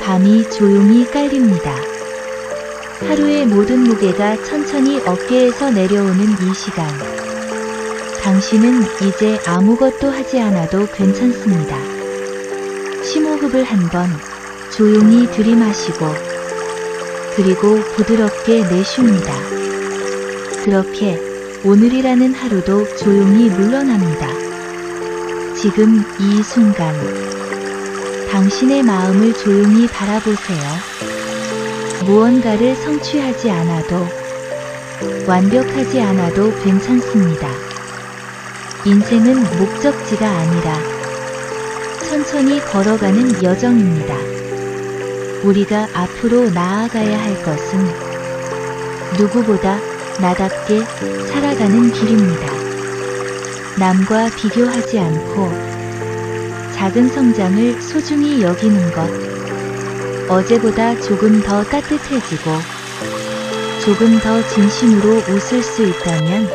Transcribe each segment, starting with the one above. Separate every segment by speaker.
Speaker 1: 밤이 조용히 깔립니다. 하루의 모든 무게가 천천히 어깨에서 내려오는 이 시간. 당신은 이제 아무것도 하지 않아도 괜찮습니다. 심호흡을 한번 조용히 들이마시고 그리고 부드럽게 내쉽니다. 그렇게 오늘이라는 하루도 조용히 물러납니다. 지금 이 순간 당신의 마음을 조용히 바라보세요. 무언가를 성취하지 않아도 완벽하지 않아도 괜찮습니다. 인생은 목적지가 아니라 천천히 걸어가는 여정입니다. 우리가 앞으로 나아가야 할 것은 누구보다 나답게 살아가는 길입니다. 남과 비교하지 않고 작은 성장을 소중히 여기는 것. 어제보다 조금 더 따뜻해지고 조금 더 진심으로 웃을 수 있다면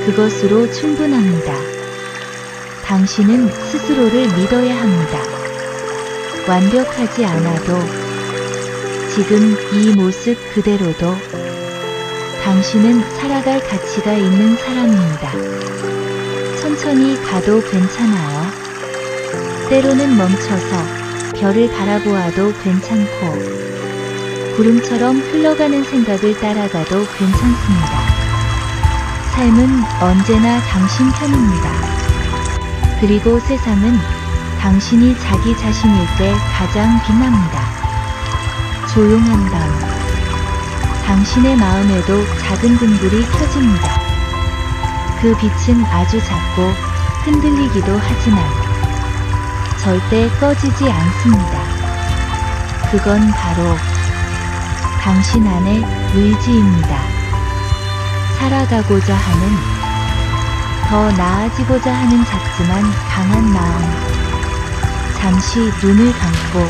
Speaker 1: 그것으로 충분합니다. 당신은 스스로를 믿어야 합니다. 완벽하지 않아도 지금 이 모습 그대로도 당신은 살아갈 가치가 있는 사람입니다. 천천히 가도 괜찮아요. 때로는 멈춰서 별을 바라보아도 괜찮고 구름처럼 흘러가는 생각을 따라가도 괜찮습니다. 삶은 언제나 당신 편입니다. 그리고 세상은 당신이 자기 자신일 때 가장 빛납니다. 조용한 밤. 당신의 마음에도 작은 등불이 켜집니다. 그 빛은 아주 작고 흔들리기도 하지만 절대 꺼지지 않습니다. 그건 바로 당신 안의 의지입니다. 살아가고자 하는, 더 나아지고자 하는 작지만 강한 마음. 잠시 눈을 감고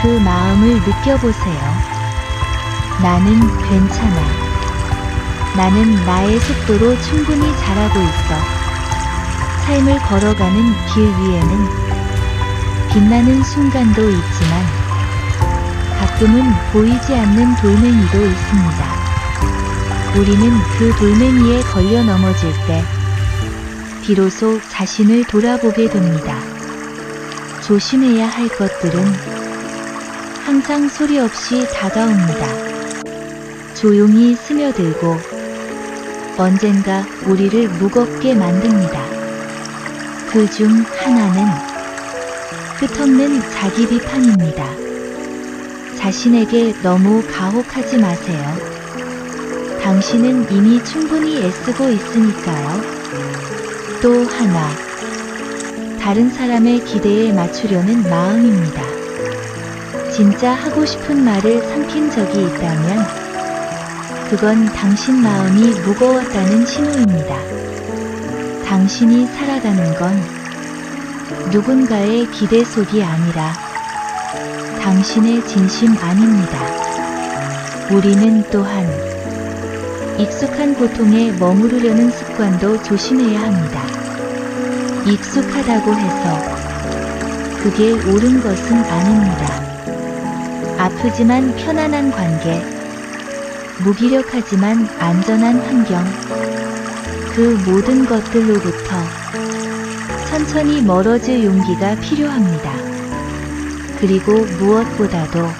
Speaker 1: 그 마음을 느껴보세요. 나는 괜찮아. 나는 나의 속도로 충분히 잘하고 있어. 삶을 걸어가는 길 위에는 빛나는 순간도 있지만 가끔은 보이지 않는 돌멩이도 있습니다. 우리는 그 돌멩이에 걸려 넘어질 때 비로소 자신을 돌아보게 됩니다. 조심해야 할 것들은 항상 소리 없이 다가옵니다. 조용히 스며들고 언젠가 우리를 무겁게 만듭니다. 그 중 하나는 끝없는 자기 비판입니다. 자신에게 너무 가혹하지 마세요. 당신은 이미 충분히 애쓰고 있으니까요. 또 하나, 다른 사람의 기대에 맞추려는 마음입니다. 진짜 하고 싶은 말을 삼킨 적이 있다면, 그건 당신 마음이 무거웠다는 신호입니다. 당신이 살아가는 건 누군가의 기대 속이 아니라 당신의 진심 아닙니다. 우리는 또한 익숙한 고통에 머무르려는 습관도 조심해야 합니다. 익숙하다고 해서 그게 옳은 것은 아닙니다. 아프지만 편안한 관계, 무기력하지만 안전한 환경, 그 모든 것들로부터 천천히 멀어질 용기가 필요합니다. 그리고 무엇보다도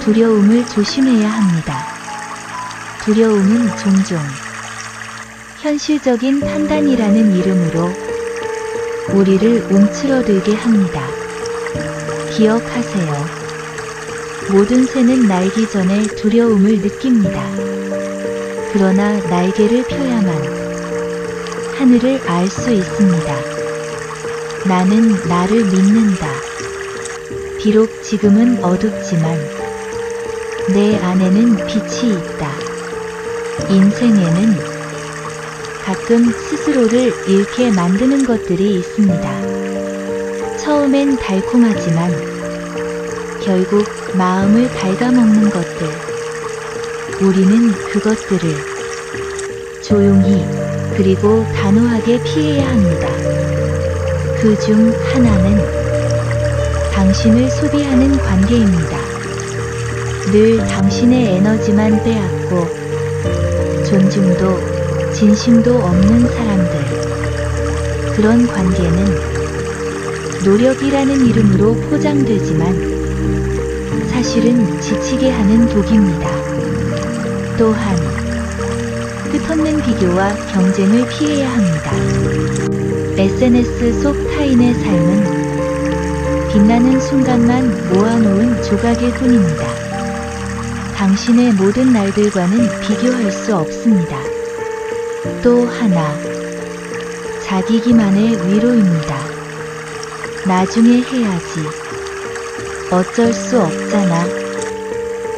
Speaker 1: 두려움을 조심해야 합니다. 두려움은 종종 현실적인 판단이라는 이름으로 우리를 움츠러들게 합니다. 기억하세요. 모든 새는 날기 전에 두려움을 느낍니다. 그러나 날개를 펴야만 하늘을 알 수 있습니다. 나는 나를 믿는다. 비록 지금은 어둡지만 내 안에는 빛이 있다. 인생에는 가끔 스스로를 잃게 만드는 것들이 있습니다. 처음엔 달콤하지만 결국 마음을 갉아먹는 것들. 우리는 그것들을 조용히 그리고 단호하게 피해야 합니다. 그 중 하나는 당신을 소비하는 관계입니다. 늘 당신의 에너지만 빼앗고 존중도 진심도 없는 사람들. 그런 관계는 노력이라는 이름으로 포장되지만 사실은 지치게 하는 독입니다. 또한 끝없는 비교와 경쟁을 피해야 합니다. SNS 속 타인의 삶은 빛나는 순간만 모아놓은 조각일 뿐입니다. 당신의 모든 날들과는 비교할 수 없습니다. 또 하나, 자기기만의 위로입니다. 나중에 해야지. 어쩔 수 없잖아.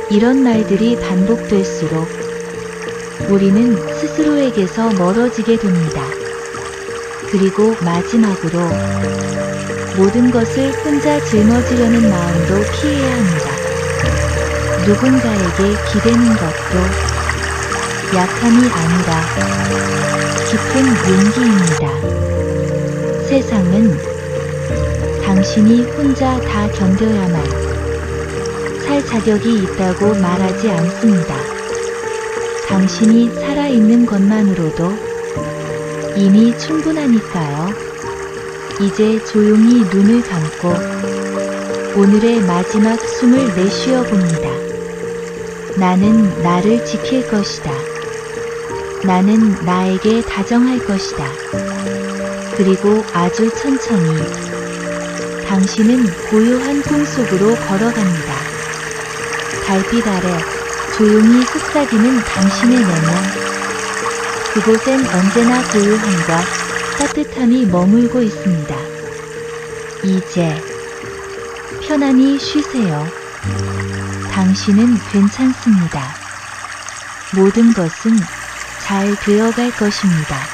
Speaker 1: 이런 말들이 반복될수록 우리는 스스로에게서 멀어지게 됩니다. 그리고 마지막으로 모든 것을 혼자 짊어지려는 마음도 피해야 합니다. 누군가에게 기대는 것도 약함이 아니라 깊은 용기입니다. 세상은 당신이 혼자 다 견뎌야만 살 자격이 있다고 말하지 않습니다. 당신이 살아있는 것만으로도 이미 충분하니까요. 이제 조용히 눈을 감고 오늘의 마지막 숨을 내쉬어 봅니다. 나는 나를 지킬 것이다. 나는 나에게 다정할 것이다. 그리고 아주 천천히 당신은 고요한 꿈 속으로 걸어갑니다. 달빛 아래 조용히 속삭이는 당신의 내면. 그곳엔 언제나 고요함과 따뜻함이 머물고 있습니다. 이제 편안히 쉬세요. 당신은 괜찮습니다. 모든 것은 잘 되어갈 것입니다.